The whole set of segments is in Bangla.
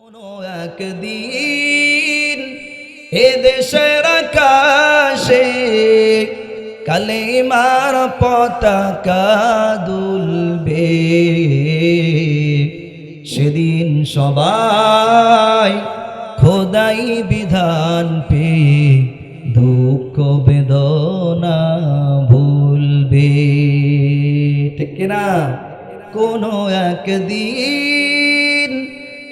কোনো একদিন এ দেশের আকাশে কালেমার পতাকা দুলবে। সেদিন সবাই খোদাই বিধান পেয়ে দুঃখ বেদনা ভুলবে। ঠিক কিনা? কোনো একদিন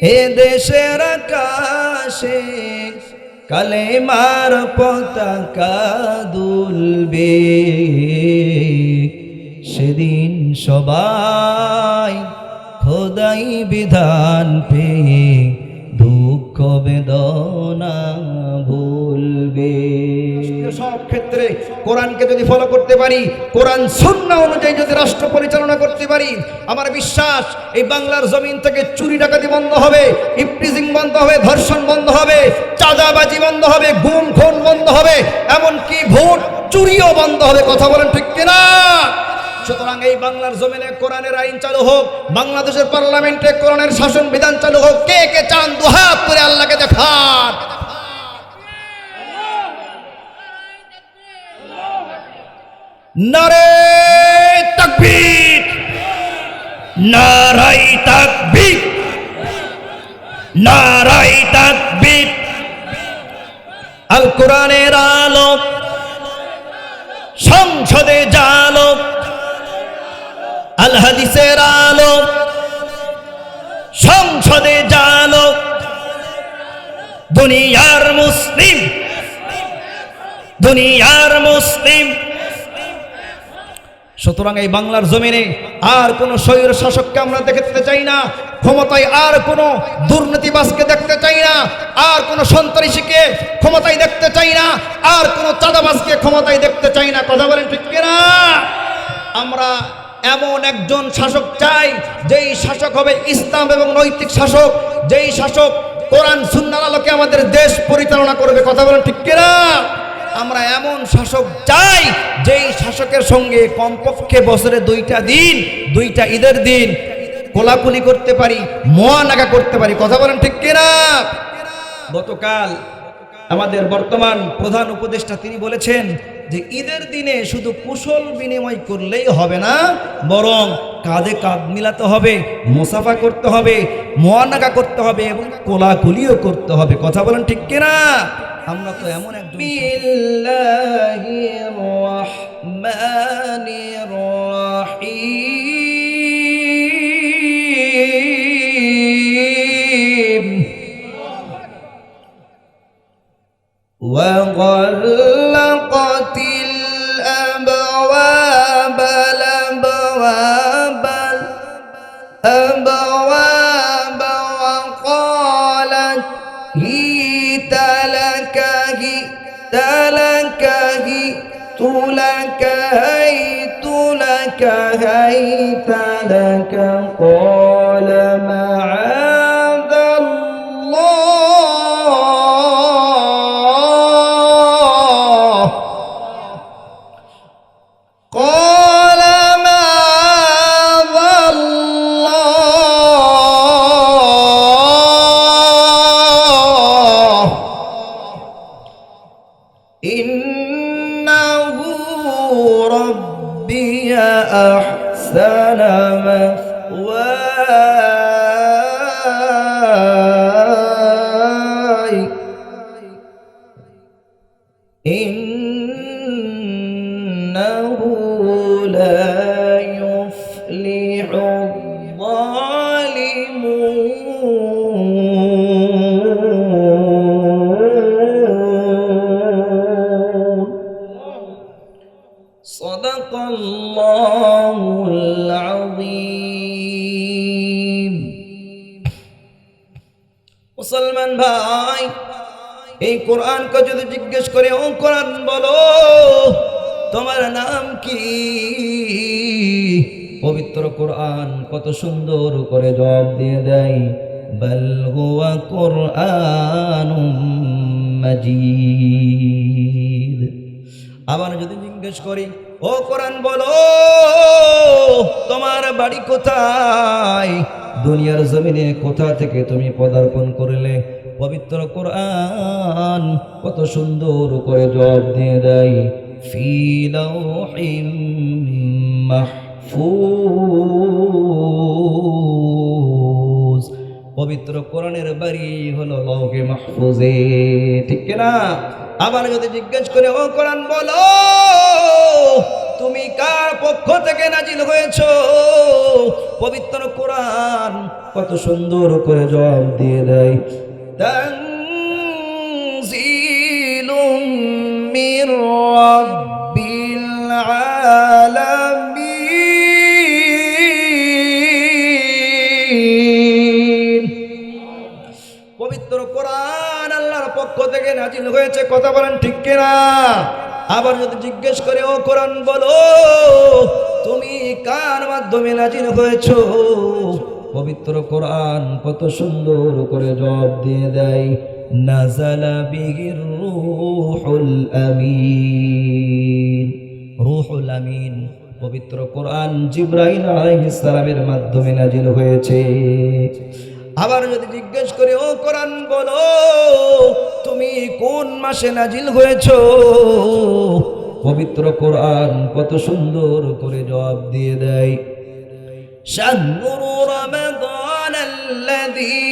এ দেশের আকাশে কালেমার পতাকা দুলবে। সেদিন সবাই খোদাই বিধান পেয়ে দুঃখ বেদনা ক্ষেত্রে কোরআনকে যদি ফলো করতে পারি, কোরআন সুন্না অনুযায়ী যদি রাষ্ট্র পরিচালনা করতে পারি, আমার বিশ্বাস এই বাংলার জমিন থেকে চুরি ডাকাতি বন্ধ হবে, ইপটিজিং বন্ধ হবে, ধর্ষণ বন্ধ হবে, চাঁদাবাজি বন্ধ হবে, গুম খুন বন্ধ হবে, এমনকি ভোট চুরিও বন্ধ হবে, কথা বলেন ঠিক কিনা? সুতরাং এই বাংলার জমিনে কোরআনের আইন চালু হোক, বাংলাদেশের পার্লামেন্টে কোরআনের শাসন বিধান চালু হোক, কে কে চান দুহাত করে আল্লাহকে দেখান নারে তাকবীর। নারাই তাকবীর। নারাই তাকবীর। আল কোরআনের আলো। সংসদে জালো। আল হাদিসের আলো। সংসদে জালো। দুনিয়ার মুসলিম। দুনিয়ার মুসলিম। সুতরাং এই বাংলার জমিনে আর কোনো স্বৈর শাসককে আমরা দেখতে চাই না। ক্ষমতায় আর কোনো দুর্নীতিবাসকে দেখতে চাই না। আর কোনো সন্ত্রাসীকে ক্ষমতায় দেখতে চাই না। আর কোনো চাঁদাবাসকে ক্ষমতায় দেখতে চাই না। কথা বলেন ঠিক কিনা? আমরা এমন একজন শাসক চাই, যেই শাসক হবে ইসলাম এবং নৈতিক শাসক, যেই শাসক কোরআন সুন্নার আলোকে আমাদের দেশ পরিচালনা করবে। কথা বলেন ঠিক কিনা? আমরা এমন শাসক চাই, যেই শাসকের সঙ্গে কমপক্ষে বছরে দুইটা দিন, দুইটা ঈদের দিন কোলাকুলি করতে পারি মোয়ানাকা করতে পারি। কথা বলেন ঠিক কিনা? গতকাল আমাদের বর্তমান প্রধান উপদেষ্টা তিনি বলেছেন যে, ঈদের দিনে শুধু কুশল বিনিময় করলেই হবে না, বরং কাঁধে কাঁধ মিলাতে হবে, মোসাফা করতে হবে মোয়ানাকা করতে হবে এবং কোলাকুলিও করতে হবে। কথা বলেন ঠিক কিনা? আমরা তো এমন একজন বিল্লাহির রহমানির রহিম ওয়া لك هيت لك قال মুসলমান ভাই, এই কোরআনকে যদি জিজ্ঞেস করে, ও কোরআন, বলো, তোমার নাম কি? পবিত্র কোরআন কত সুন্দর করে জবাব দিয়ে দেয়, বল হুয়া কোরআনুম মাজিদ। আবার যদি জিজ্ঞেস করি, ও কোরআন বলো, তোমার বাড়ি কোথায়? দুনিয়ার জমিনে কোথা থেকে তুমি পদার্পণ করলে? পবিত্র কোরআন কত সুন্দর করে জবাব দিয়ে দেয় ফিলাউহিম মাহফুজ। পবিত্র কোরআনের বাড়ি হলো লৌকে মাহফুজে। ঠিক না আবার যদি জিজ্ঞেস করে, ও কোরআন, বলো, তুমি কার পক্ষ থেকে নাজিল হয়েছো? পবিত্র কোরআন কত সুন্দর করে জবাব দিয়ে দেয়। রাব্বিল আলামিন পক্ষ থেকে নাজিল হয়েছে, কথা বলেন ঠিক কিনা? আবার যদি জিজ্ঞেস করে, ও কোরআন, বলো, তুমি কার মাধ্যমে নাজিল হয়েছো? পবিত্র কোরআন কত সুন্দর করে জবাব দিয়ে দেয়, নাজালা বিহির রূহুল আমিন। রূহুল আমিন, পবিত্র কোরআন জিব্রাইল আলাইহিস সালামের মাধ্যমে নাজিল হয়েছে। আবার যদি জিজ্ঞেস করে, ও কোরআন, বলো তুমি কোন মাসে নাজিল হয়েছো পবিত্র কোরআন কত সুন্দর করে জবাব দিয়ে দেয় شهر رمضان الذي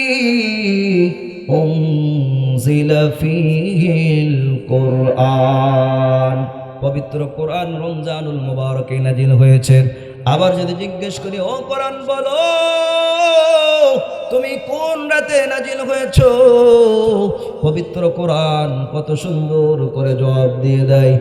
أنزل فيه القرآن পবিত্র কোরআন রমজানুল মুবারকে নাজিল হয়েছে আবার যদি জিজ্ঞেস করি ও কোরআন বলো তুমি কোন রাতে নাজিল হয়েছো? পবিত্র কোরআন কত সুন্দর করে জবাব দিয়ে দেয়।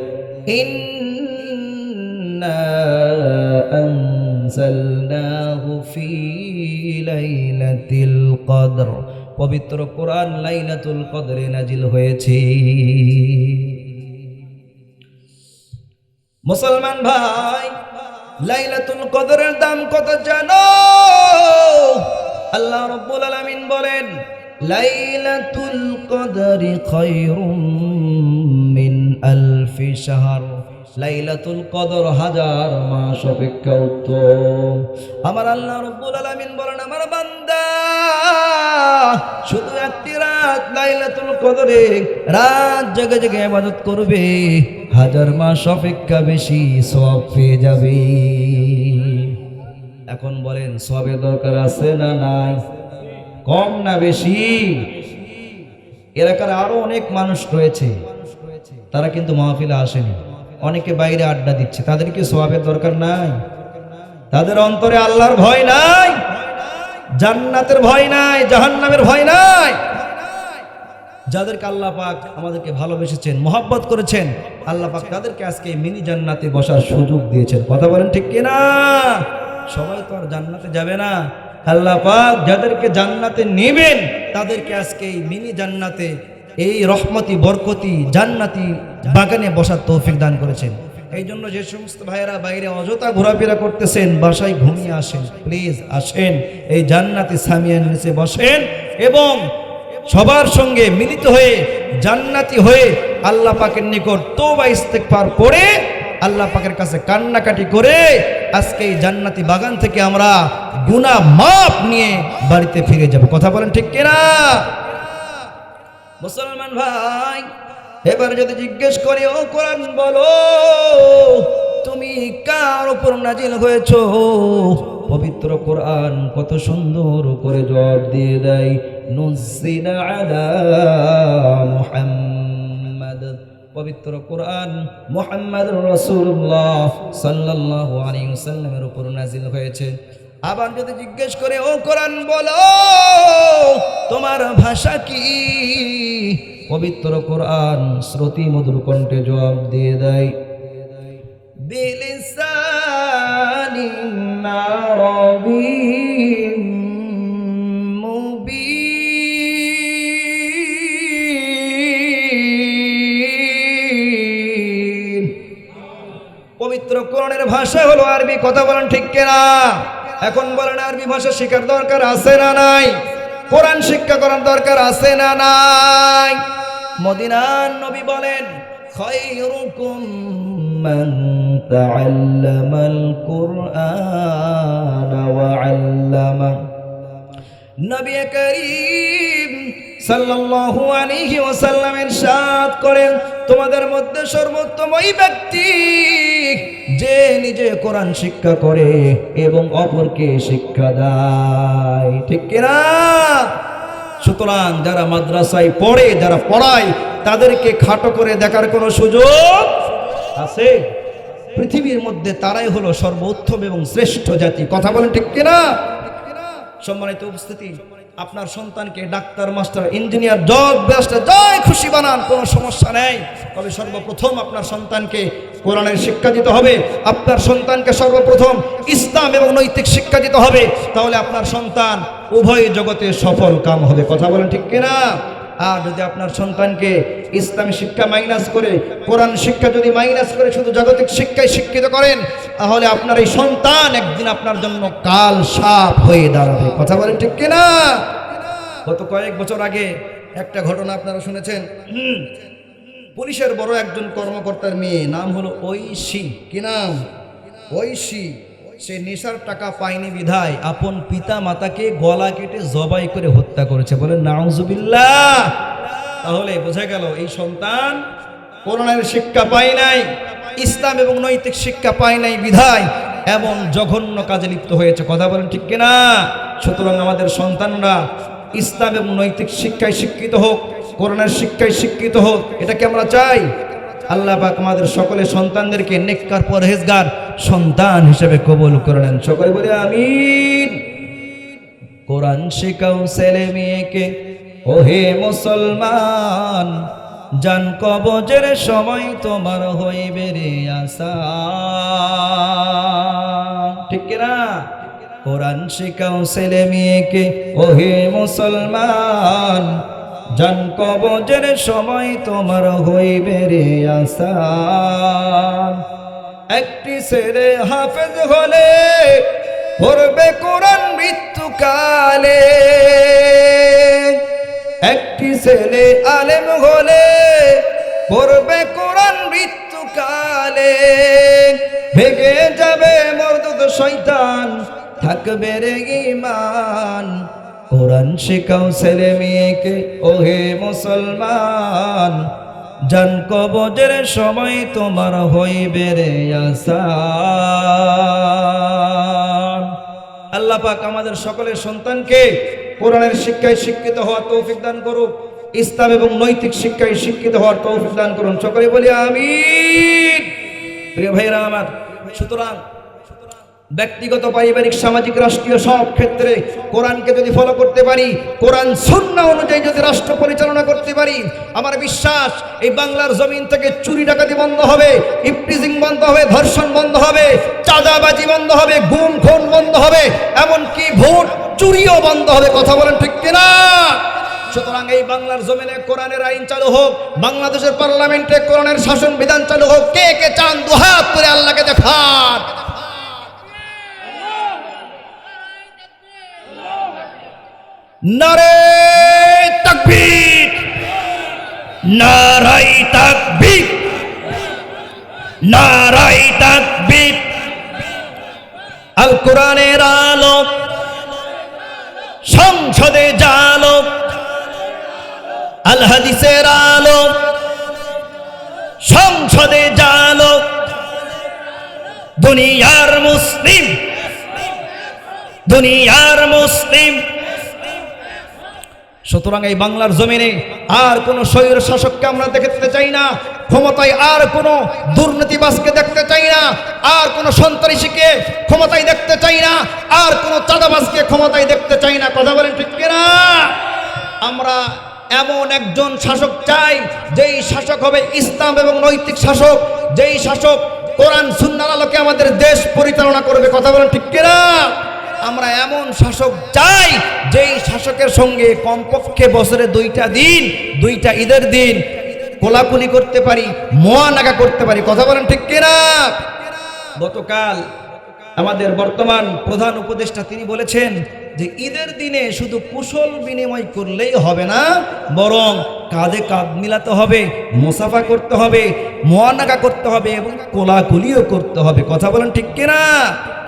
কদর। পবিত্র কোরআন লাইলাতুল কদরে নাজিল হয়েছে। মুসলমান ভাই, লাইলাতুল কদরের দাম কত জানো? আল্লাহ রব্বুল আলামিন বলেন, লাইলাতুল কদরি খায়রুম মিন আলফি শাহর। লাইলাতুল কদর হাজার মাস অপেক্ষা উত্তম। আমার আল্লাহ রব্বুল আলামিন বলেন, আমার বান্দা, শুধু একটি রাত লাইলাতুল কদরে রাত জেগে জেগে ইবাদত করবে, হাজার মাস অপেক্ষা বেশি সব পেয়ে যাবে। এখন বলেন, সবের দরকার আছে না নাই? কম না বেশি? এলাকার আরও অনেক মানুষ রয়েছে, তারা কিন্তু মাহফিলে আসেনি। অনেকে বাইরে আড্ডা দিচ্ছে। তাদের কি সোয়াবের দরকার নাই? তাদের অন্তরে আল্লাহর ভয় নাই? জান্নাতের ভয় নাই? জাহান্নামের ভয় নাই? যাদেরকে আল্লাহ পাক আমাদেরকে ভালোবেসেছেন, মোহাব্বত করেছেন, আল্লাহ পাক তাদেরকে আজকে মিনি জান্নাতে বসার সুযোগ দিয়েছেন। কথা বলেন ঠিক কিনা? সবাই তো আর জান্নাতে যাবে না। আল্লাহ পাক যাদেরকে জান্নাতে নেবেন, তাদেরকে আজকে এই মিনি জান্নাতে, এই রহমতি, বরকতি, জান্নাতি বাগানে বসার তৌফিক দান করেছেন। এই জন্য যে সমস্ত ভাইয়েরা বাইরে অযথা ঘোরাফেরা করতেছেন, বাসায় ঘুমিয়ে আসেন প্লিজ আসেন, এই জান্নাতি সামিয়ান নিচে বসেন এবং সবার সঙ্গে মিলিত হয়ে জান্নাতি হয়ে আল্লাহ পাকের নিকট তোবা ইস্তেকবার করে আল্লাহ পাকের কাছে কান্নাকাটি করে আজকে এই জান্নাতি বাগান থেকে আমরা গুনাহ মাপ নিয়ে বাড়িতে ফিরে যাব। কথা বলেন ঠিক কিনা? মুসলমান ভাই, এবার যদি জিজ্ঞেস করি, ও কোরআন, বলো, তুমি কার উপর নাজিল হয়েছ? পবিত্র কোরআন কত সুন্দর করে জবাব দিয়ে দেয় নুজিলা আলা মুহাম্মাদ। পবিত্র কোরআন মুহাম্মদ রাসূলুল্লাহ সাল্লাল্লাহু আলাইহি ওয়াসাল্লামের উপর নাজিল হয়েছে। আবার যদি জিজ্ঞেস করে, ও কোরআন, বলো, তোমার ভাষা কি? পবিত্র কোরআন শ্রুতি মধুর কণ্ঠে জবাব দিয়ে দেয়, বিলিসানিন আরাবিয়্যিন কোরআনের ভাষা হলো আরবি, কথা বলেন ঠিক কিনা? এখন বলেন আরবি ভাষা শেখার দরকার আছে না নাই? কোরআন শিক্ষা করার দরকার আছে না নাই? মদিনার নবী বলেন, খায়রুকুম মান তাআল্লামাল কুরআন ওয়া আল্লামা। নবী সাল্লাল্লাহু আলাইহি ওয়াসাল্লামের সাথ করেন, তোমাদের মধ্যে সর্বোত্তম ওই ব্যক্তি যে নিজে কোরআন শিক্ষা করে এবং অপরকে শিক্ষা দেয়। ঠিক কিনা? সুতরাং যারা মাদ্রাসায় পড়ে, যারা পড়ায়, তাদেরকে খাটো করে দেখার কোনো সুযোগ আছে? পৃথিবীর মধ্যে তারাই হলো সর্বোত্তম এবং শ্রেষ্ঠ জাতি। কথা বলেন ঠিক কিনা? সম্মানিত উপস্থিতি, আপনার সন্তানকে ডাক্তার, মাস্টার, ইঞ্জিনিয়ার জজ ব্যারিস্টার, যাই খুশি বানান, কোনো সমস্যা নেই। তবে সর্বপ্রথম আপনার সন্তানকে কোরআনের শিক্ষা দিতে হবে, আপনার সন্তানকে সর্বপ্রথম ইসলাম এবং নৈতিক শিক্ষা দিতে হবে, তাহলে আপনার সন্তান উভয় জগতে সফল কাম হবে। কথা বলেন ঠিক কিনা? আর যদি আপনার সন্তানকে ইসলামী শিক্ষা মাইনাস করে, কোরআন শিক্ষা যদি মাইনাস করে শুধু জাগতিক শিক্ষায় শিক্ষিত করেন, তাহলে আপনার এই সন্তান একদিন আপনার জন্য কাল সাপ হয়ে দাঁড়াবে। কথা বলেন ঠিক কিনা? গত কয়েক বছর আগে একটা ঘটনা আপনারা শুনেছেন। পুলিশের বড় একজন কর্মকর্তার মেয়ে, নাম হলো ঐশী। কি নাম? ঐশী। সে নেশার টাকা পায়নি বিধায় আপন পিতা মাতাকে গলা কেটে জবাই করে হত্যা করেছে। বলে নাউজুবিল্লাহ! তাহলে বোঝা গেল এই সন্তান করোনার শিক্ষা পায় নাই, ইসলাম এবং নৈতিক শিক্ষা পায় নাই বিধায়, এমন জঘন্য কাজে লিপ্ত হয়েছে। কথা বলেন ঠিক কিনা? সুতরাং আমাদের সন্তানরা ইসলাম এবং নৈতিক শিক্ষায় শিক্ষিত হোক। করোনার শিক্ষায় শিক্ষিত হোক এটাকে আমরা চাই? আল্লাহ পাক আমাদের সকলে সন্তানদেরকে নেককার পরহেজগার সন্তান হিসেবে কবুল করে নেন। সকলে বলে আমিন। কোরআন শেখাও ছেলে মেয়েকে, ওহে মুসলমান, জান কবজের সময় তোমার হইবে রে আসা ঠিক না? কোরআন শেখাও ছেলে মেয়েকে, ওহে মুসলমান জান কবজের সময় তোমার হইবে রে আসা একটি ছেলে হাফেজ হলে পড়বে কোরআন মৃত্যুকালে। একটি ছেলে আলেম হলে পড়বে কোরআন মৃত্যুকালে। ভেগে যাবে মর্দত শয়তান, থাকবে রে ইমান কোরআন শেখাও ছেলে মেয়েকে, ওহে মুসলমান। জান কবজের সময় তোমার হইবে রে আসান। আল্লাহ পাক আমাদের সকলের সন্তানকে কোরআনের শিক্ষায় শিক্ষিত হওয়ার তৌফিক দান করুক, ইসলাম এবং নৈতিক শিক্ষায় শিক্ষিত হওয়ার তৌফিক দান করুন। সকলে বলি আমিন। প্রিয় ভাইরা আমার, সুতরাং ব্যক্তিগত, পারিবারিক, সামাজিক, রাষ্ট্রীয় সব ক্ষেত্রে কোরআনকে যদি ফলো করতে পারি, কোরআন সুন্না অনুযায়ী যদি রাষ্ট্র পরিচালনা করতে পারি, আমার বিশ্বাস এই বাংলার জমিন থেকে চুরি ডাকাতি বন্ধ হবে, ইপটিজিং বন্ধ হবে, ধর্ষণ বন্ধ হবে, চাঁদাবাজি বন্ধ হবে, গুম, খুন বন্ধ হবে, এমনকি ভোট চুরিও বন্ধ হবে, কথা বলেন ঠিক কিনা? সুতরাং এই বাংলার জমিনে কোরআনের আইন চালু হোক, বাংলাদেশের পার্লামেন্টে কোরআনের শাসন বিধান চালু হোক, কে কে চান দুহাত করে আল্লাহকে দেখান নারে তাকবীর। নারাই তাকবীর। নারাই তাকবীর। আল কোরআনের আলো। সংসদে জালো। আল হাদিসের আলো। সংসদে জালো। দুনিয়ার মুসলিম। দুনিয়ার মুসলিম। সুতরাং এই বাংলার জমিনে আর কোনো স্বৈর শাসককে আমরা দেখতে চাই না। ক্ষমতায় আর কোনো দুর্নীতিবাজকে দেখতে চাই না। আর কোনো সন্ত্রাসীকে ক্ষমতায় দেখতে চাই না। আর কোনো চাঁদাবাজকে ক্ষমতায় দেখতে চাই না। কথা বলেন ঠিক কিনা? আমরা এমন একজন শাসক চাই, যেই শাসক হবে ইসলাম এবং নৈতিক শাসক, যেই শাসক কোরআন সুন্নার আলোকে আমাদের দেশ পরিচালনা করবে। কথা বলেন ঠিক কিনা? আমরা এমন শাসক চাই, যেই শাসকের সঙ্গে কমপক্ষে বছরে দুইটা দিন, দুইটা ঈদের দিন কোলাকুলি করতে পারি মোয়ানাকা করতে পারি। কথা বলেন ঠিক কিনা? গতকাল আমাদের বর্তমান প্রধান উপদেষ্টা তিনি বলেছেন যে, ঈদের দিনে শুধু কুশল বিনিময় করলেই হবে না, বরং কাঁধে কাঁধ মিলাতে হবে, মোসাফা করতে হবে মোয়ানাকা করতে হবে এবং কোলাকুলিও করতে হবে। কথা বলেন ঠিক কিনা?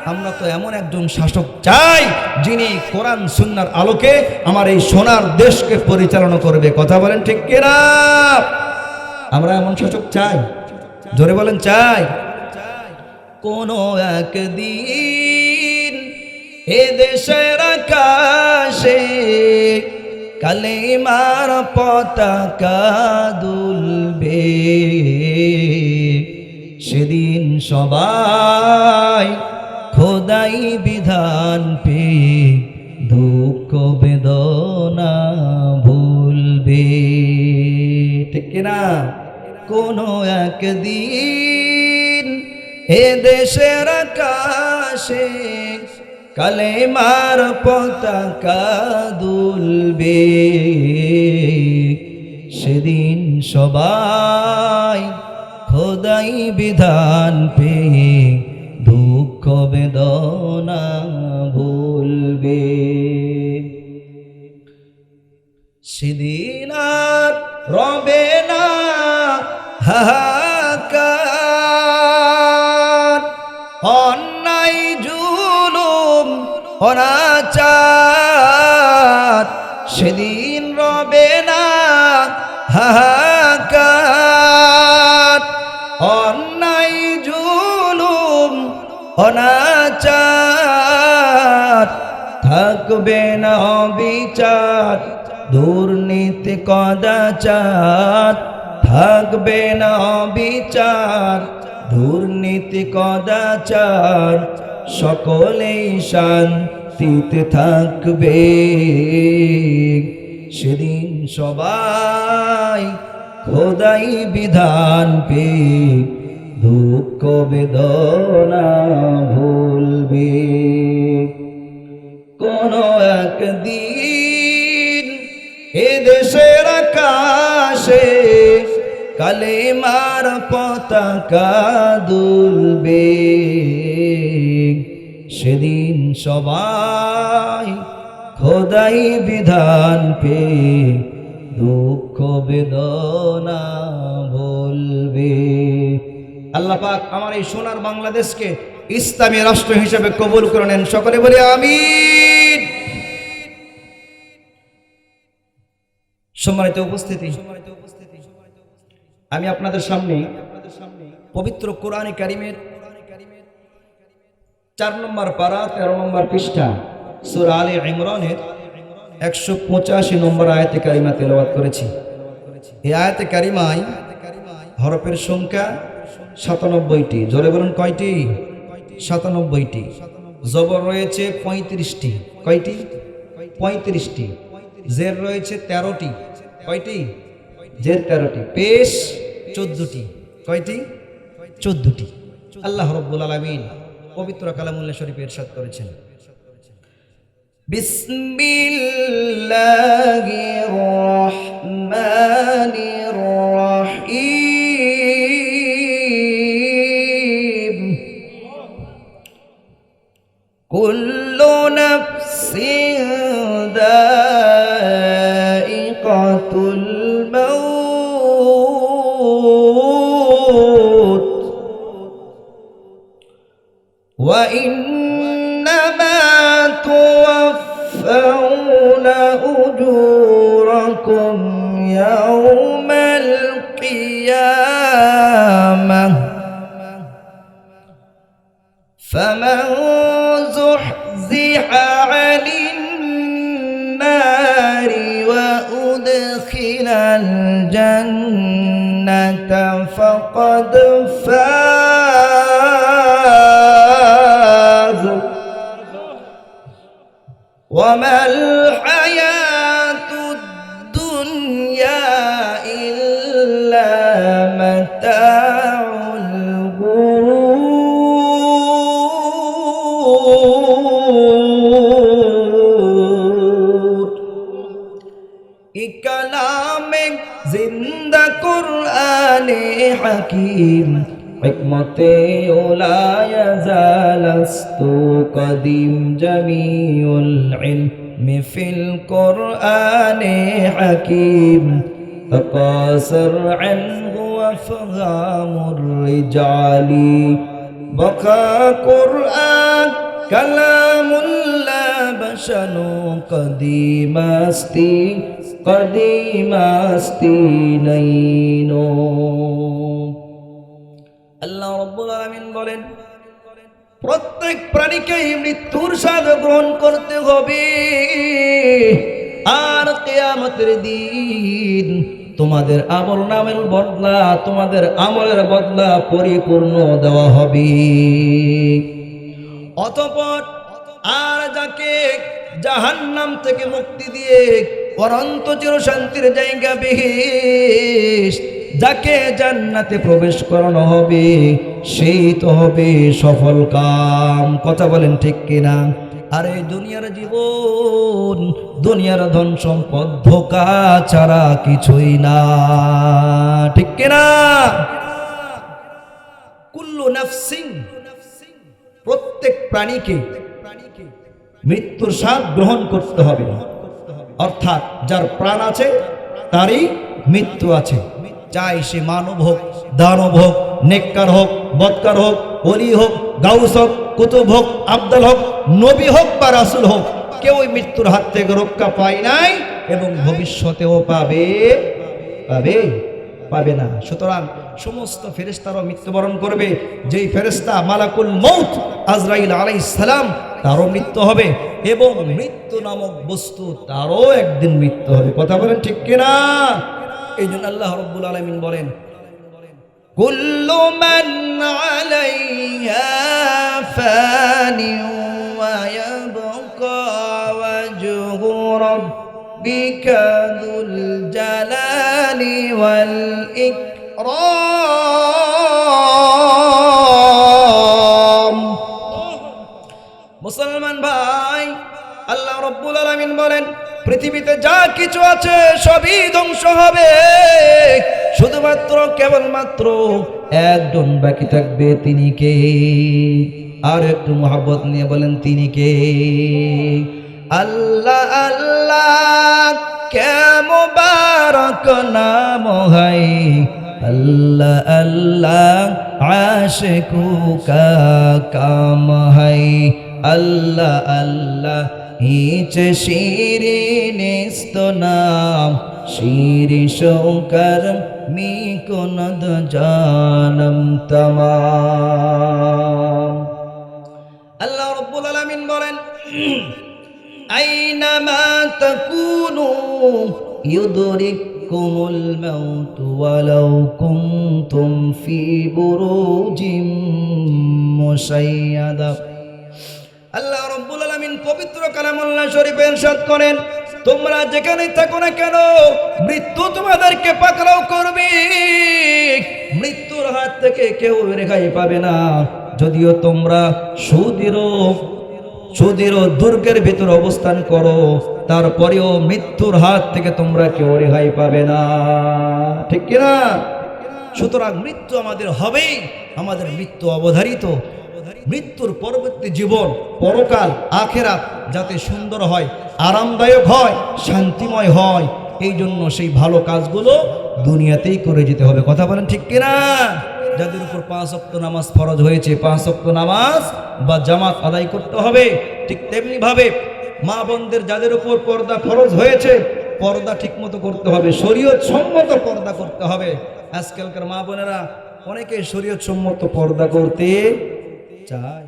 আমরা তো এমন একজন শাসক চাই, যিনি কোরআন সুন্নার আলোকে আমার এই সোনার দেশকে পরিচালনা করবে। কথা বলেন ঠিক কিনা? আমরা এমন শাসক চাই, জোরে বলেন চাই। কোনো একদিন এ দেশের আকাশে কালেমার পতাকা দুলবে। সেদিন সবাই খোদাই বিধান পে, দুঃখ বেদনা ভুলবে। ঠিক কিনা কোনো একদিন এ দেশের আকাশে কালেমার পতাকা দুলবে। সেদিন সবাই খোদাই বিধান পেয়ে দুঃখ বেদনা ভুলবে? সেদিন আর রবে না হাহাকার। অন্যায় জুলুম অনাচার অনাচার থাকবে না বিচার দুর্নীতি কদাচার থাকবে না বিচার দুর্নীতি কদাচার সকলেই শান্তিতে থাকবে। সেদিন সবাই খোদাই বিধান পে দুঃখ বেদনা ভুলবে। কোন একদিন এ দেশের আকাশে কালেমার পতাকা দুলবে। সেদিন সবাই খোদাই বিধান পে দুঃখ বেদনা বলবে আল্লাহ পাক আমার এই সোনার বাংলাদেশকে ইসলামী রাষ্ট্র হিসেবে কবুল করে নেন। সকলে বলে আমিন। সম্মানিত উপস্থিতি, আমি আপনাদের সামনে পবিত্র কোরআনে কারিমের চার নম্বর পারা, তেরো নম্বর পৃষ্ঠা, সুর আলী ইমরানের একশো পঁচাশি নম্বর আয়তে কারিমা তেলাওয়াত করেছি। এই আয়তে কারিমায় হরফের সংখ্যা সাতানব্বইটি। জোরে বলুন কয়টি? সাতানব্বইটি। জবর রয়েছে পঁয়ত্রিশটি। কয়টি? পঁয়ত্রিশটি। জের রয়েছে তেরোটি। কয়টি? জের তেরোটি। পেশ চোদ্দটি। কয়টি? চোদ্দটি। আল্লাহ রব্বুল আলমিন পবিত্র কালামুল্লা শরীফের সাত করেছেন। বিসমিল্লাহির রহমানির كل نفس ذائقة الموت. وإنما توفون أجوركم يوم القيامة. فمن الجنة فقد فاز. وما حكيم حكمتي لا يزال قديم جميع العلم في القرآن حكيم. تقاصر عنه وفهام الرجال بقى قرآن كلام لا بشر قديم استي قديم استي نينو. আল্লাহ রব্বুল আলামিন বলেন, প্রত্যেক প্রাণীকেই মৃত্যুর স্বাদ গ্রহণ করতে হবে। আর কেয়ামতের দিন তোমাদের আমল নামের বদলা, তোমাদের আমলের বদলা পরিপূর্ণ দেওয়া হবে। অতপর আর যাকে জাহান্নাম থেকে মুক্তি দিয়ে অনন্ত চির শান্তির জায়গা বেহেশ যাকে জান্নাতে প্রবেশ করানো হবে, সেই তো হবে সফল কাম। কথা বলেন ঠিক কিনা? আর এই দুনিয়ার জীবন, দুনিয়ার ধন সম্পদ ধোকা ছাড়া কিছুই না। ঠিক কিনা? কুল্লু নাফসিং প্রত্যেক প্রাণীকে মৃত্যুর স্বাদ গ্রহণ করতে হবে। অর্থাৎ যার প্রাণ আছে, তারই মৃত্যু আছে। চাই সে মানব হোক, দানব হোক, নেককার হোক, বৎকার হোক অলি হোক, গাউস হোক, কুতুব হোক, আবদাল হোক, নবী হোক বা রাসুল হোক কেউ ওই মৃত্যুর হাত থেকে রক্ষা পায় নাই এবং ভবিষ্যতেও পাবে পাবে পাবে না। সুতরাং সমস্ত ফেরেস্তারও মৃত্যুবরণ করবে। যেই ফেরেস্তা মালাকুল মৌত আজরাইল আলাইহিস সালাম, তারও মৃত্যু হবে এবং মৃত্যু নামক বস্তু তারও একদিন মৃত্যু হবে। কথা বলেন ঠিক কিনা? এই জন্য আল্লাহ রব্বুল আলমিন বলেন, কুল্লু মান আলাইহা ফানি ওয়াজহু রাব্বিকা যুল জালালি ওয়াল ইকরাম। মুসলমান ভাই, আল্লাহ রব্বুল আলামিন বলেন পৃথিবীতে যা কিছু আছে সবই ধ্বংস হবে। শুধুমাত্র, কেবলমাত্র একজন বাকি থাকবে, তিনি কে? আর একটু মোহাব্বত নিয়ে বলেন, তিনি কে? আল্লাহ আল্লাহ কেমবারক নাম হাই আল্লাহ আল্লাহ, আশিকু কা কাম হাই আল্লাহ আল্লাহ হিচ শিরিনিস্ত নাম শিরি শঙ্কর মি কুনদ জানম তমাম আল্লাহ রব্বুল আলামিন বলেন আইনামা তাকুনু ইউদরিকুমুল মাউত ওয়ালাউ কুনতুম ফি বুরুজিম মুশাইয়াদা আল্লাহ রব্বুল আলামিন পবিত্র কালামুল্লাহ শরীফে ইরশাদ করেন, তোমরা যেখানে থাকো না কেন, মৃত্যু তোমাদেরকে পাকড়াও করবে। মৃত্যুর হাত থেকে কেউ রেখাই পাবে না। যদিও তোমরা সুদৃঢ় সুদৃঢ় দুর্গের ভিতর অবস্থান করো, তারপরেও মৃত্যুর হাত থেকে তোমরা কেউ রেহাই পাবে না। ঠিক কিনা? সুতরাং মৃত্যু আমাদের হবেই, আমাদের মৃত্যু অবধারিত। মৃত্যুর পরবর্তী জীবন, পরকাল আখেরা যাতে সুন্দর হয়, আরামদায়ক হয়, শান্তিময় হয় এই জন্য সেই ভালো কাজগুলো দুনিয়াতেই করে যেতে হবে। কথা বলেন ঠিক কিনা? যাদের উপর পাঁচ অক্ত নামাজ ফরজ হয়েছে, পাঁচ অক্ত নামাজ বা জামাত আদায় করতে হবে, ঠিক তেমনি ভাবে মা বোনদের যাদের উপর পর্দা ফরজ হয়েছে, পর্দা ঠিকমতো করতে হবে শরীয়ত সম্মত পর্দা করতে হবে। আজকালকার মা বোনেরা অনেকে শরীয়ত সম্মত পর্দা করতে trời.